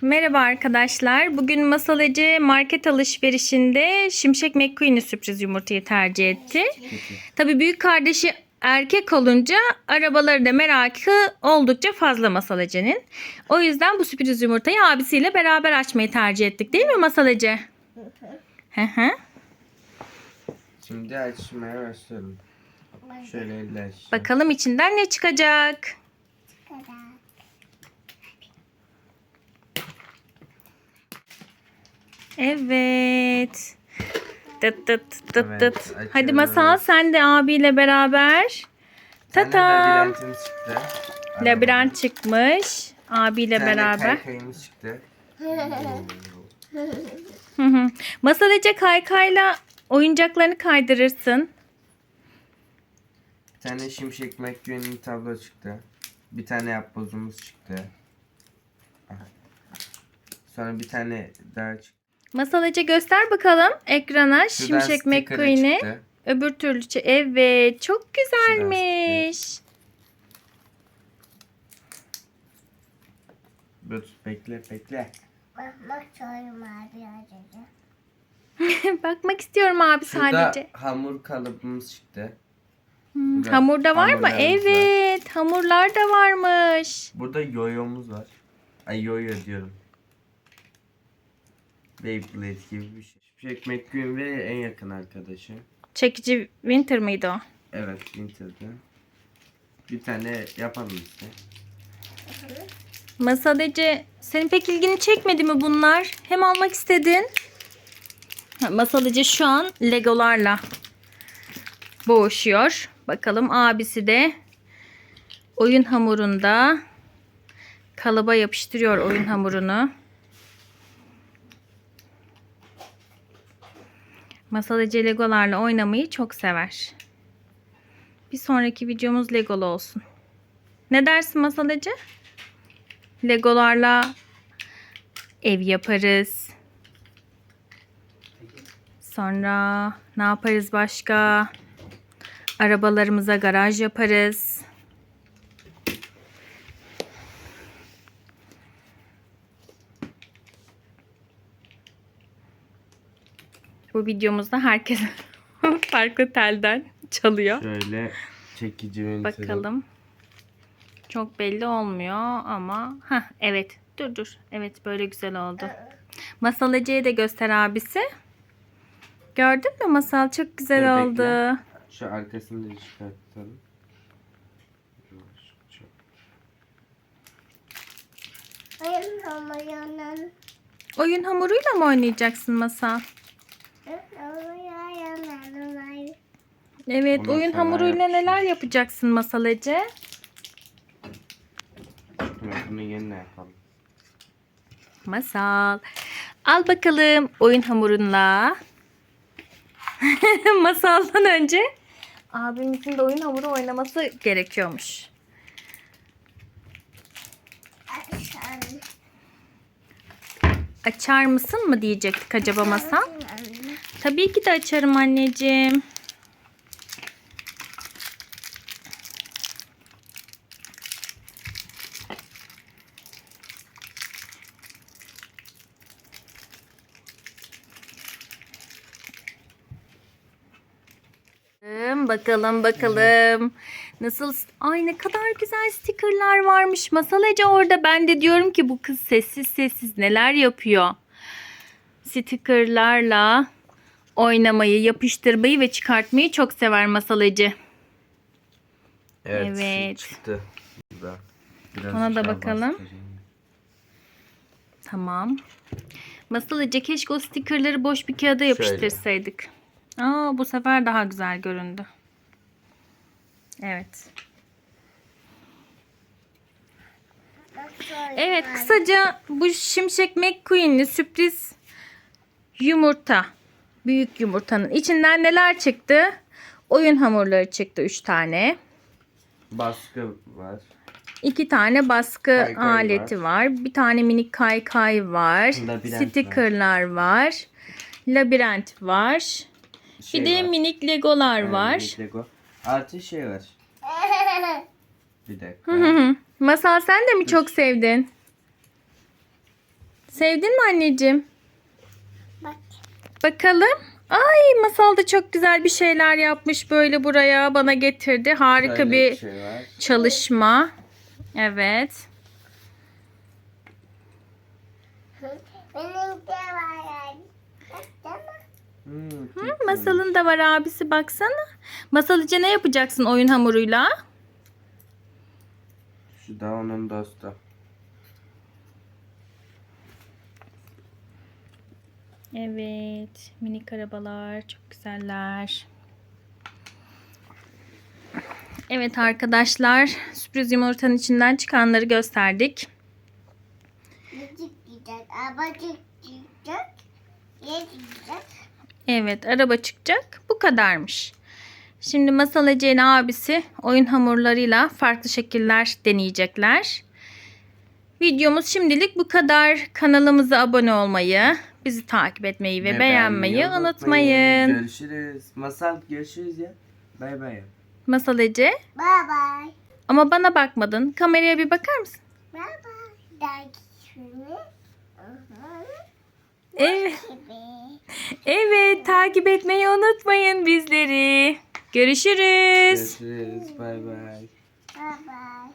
Merhaba arkadaşlar. Bugün Masal Ece market alışverişinde Şimşek McQueen'i sürpriz yumurtayı tercih etti. Tabii büyük kardeşi erkek olunca arabaları da merakı oldukça fazla Masal Ece'nin. O yüzden bu sürpriz yumurtayı abisiyle beraber açmayı tercih ettik değil mi Masal Ece? Hı hı. Şimdi açmaya başlıyorum. Şöyle elle açacağım. Bakalım içinden ne çıkacak? Evet. Tıt tıt tıt Evet, tıt. açıyorum. Hadi Masal sen de abiyle beraber. Tane Tatam. labirentimiz çıktı. Labirent çıkmış. Abiyle beraber. kaykayımız çıktı. Hı hı. Masal Ece kaykayla oyuncaklarını kaydırırsın. Bir tane Şimşek McQueen'in tablo çıktı. Bir tane yapbozumuz çıktı. Sonra bir tane daha çıktı. Masal Ece göster bakalım ekrana Şuradan Şimşek sticker'ı McQueen'i. çıktı. Öbür türlü çe- Evet çok güzelmiş. Dur bekle bekle. Bakmak çoğum abi acaba. Bakmak istiyorum abi Şurada sadece. hamur kalıbımız çıktı. Hmm, burada hamurda var mı? hamurlarımız var. Evet hamurlar da varmış. Burada yoyomuz var. Ay yoyo diyorum. Beyblade gibi bir şey. Şimşek McQueen ve en yakın arkadaşı. Çekici Winter mıydı o? Evet Winter'da. Bir tane yapalım işte. Masal Ece senin pek ilgini çekmedi mi bunlar? Hem almak istedin. Ha, Masal Ece şu an legolarla boğuşuyor. Bakalım abisi de oyun hamurunda kalıba yapıştırıyor oyun hamurunu. Masal Ece legolarla oynamayı çok sever. Bir sonraki videomuz legolu olsun. Ne dersin Masal Ece? Legolarla ev yaparız. Sonra ne yaparız başka? Arabalarımıza garaj yaparız. Bu videomuzda herkes farklı telden çalıyor. Şöyle çekici Winter'ı. Bakalım. Çok belli olmuyor ama ha evet. Dur dur. Evet böyle güzel oldu. Masal Ece'ye de göster abisi. Gördün mü Masal çok güzel Dur, oldu. bekle. Şu arkasını da çıkartalım. Oyun hamuruyla mı oynayacaksın Masal? Evet Onu oyun hamuruyla yapmışım. neler yapacaksın Masal Ece? Bunu yapalım. Masal. Al bakalım oyun hamurunla. Masaldan önce abimizin de oyun hamuru oynaması gerekiyormuş. Açar mısın mı diyecektik acaba Masal? Tabii ki de açarım anneciğim. Bakalım bakalım. Nasıl? Ay ne kadar güzel stickerlar varmış. Masal Ece orada. Ben de diyorum ki bu kız sessiz sessiz neler yapıyor. Stickerlarla oynamayı, yapıştırmayı ve çıkartmayı çok sever Masal Ece. Evet. Evet. Çıktı. Burada. Biraz Ona da bakalım. bastırayım. Tamam. Masal Ece keşke o stickerları boş bir kağıda yapıştırsaydık. Aa, bu sefer daha güzel göründü. Evet. Evet kısaca bu Şimşek McQueen'li sürpriz yumurta. Büyük yumurtanın içinden neler çıktı? Oyun hamurları çıktı 3 tane. Baskı var. 2 tane baskı Kaykay aleti var. Bir tane minik kaykay var. Labirent var. Stickerlar var. Labirent var. Şey bir de var. minik legolar Yani var. minik Lego. Artı şey var. Bir dakika. Hı hı hı. Masal sen de mi çok sevdin? Sevdin mi anneciğim? Bak. Bakalım. Ay masal da çok güzel bir şeyler yapmış böyle buraya bana getirdi. Harika Şöyle bir şey var. çalışma. Evet. Benim de var yani. Bak tamam. Hmm, Hı, çok masalın da var abisi baksana. Masal Ece ne yapacaksın oyun hamuruyla? Şu da onun dostu. Evet. Minik arabalar çok güzeller. Evet arkadaşlar sürpriz yumurtanın içinden çıkanları gösterdik. Evet araba çıkacak. Bu kadarmış. Şimdi Masal Ece'nin abisi oyun hamurlarıyla farklı şekiller deneyecekler. Videomuz şimdilik bu kadar. Kanalımıza abone olmayı, bizi takip etmeyi ve, beğenmeyi unutmayın. Görüşürüz. Masal görüşürüz ya. Bay bay. Masal Ece Bye bye. ama bana bakmadın. Kameraya bir bakar mısın? Dergi şunu. Evet. Evet takip etmeyi unutmayın bizleri. Görüşürüz. Görüşürüz. Bay bay. Bye bye.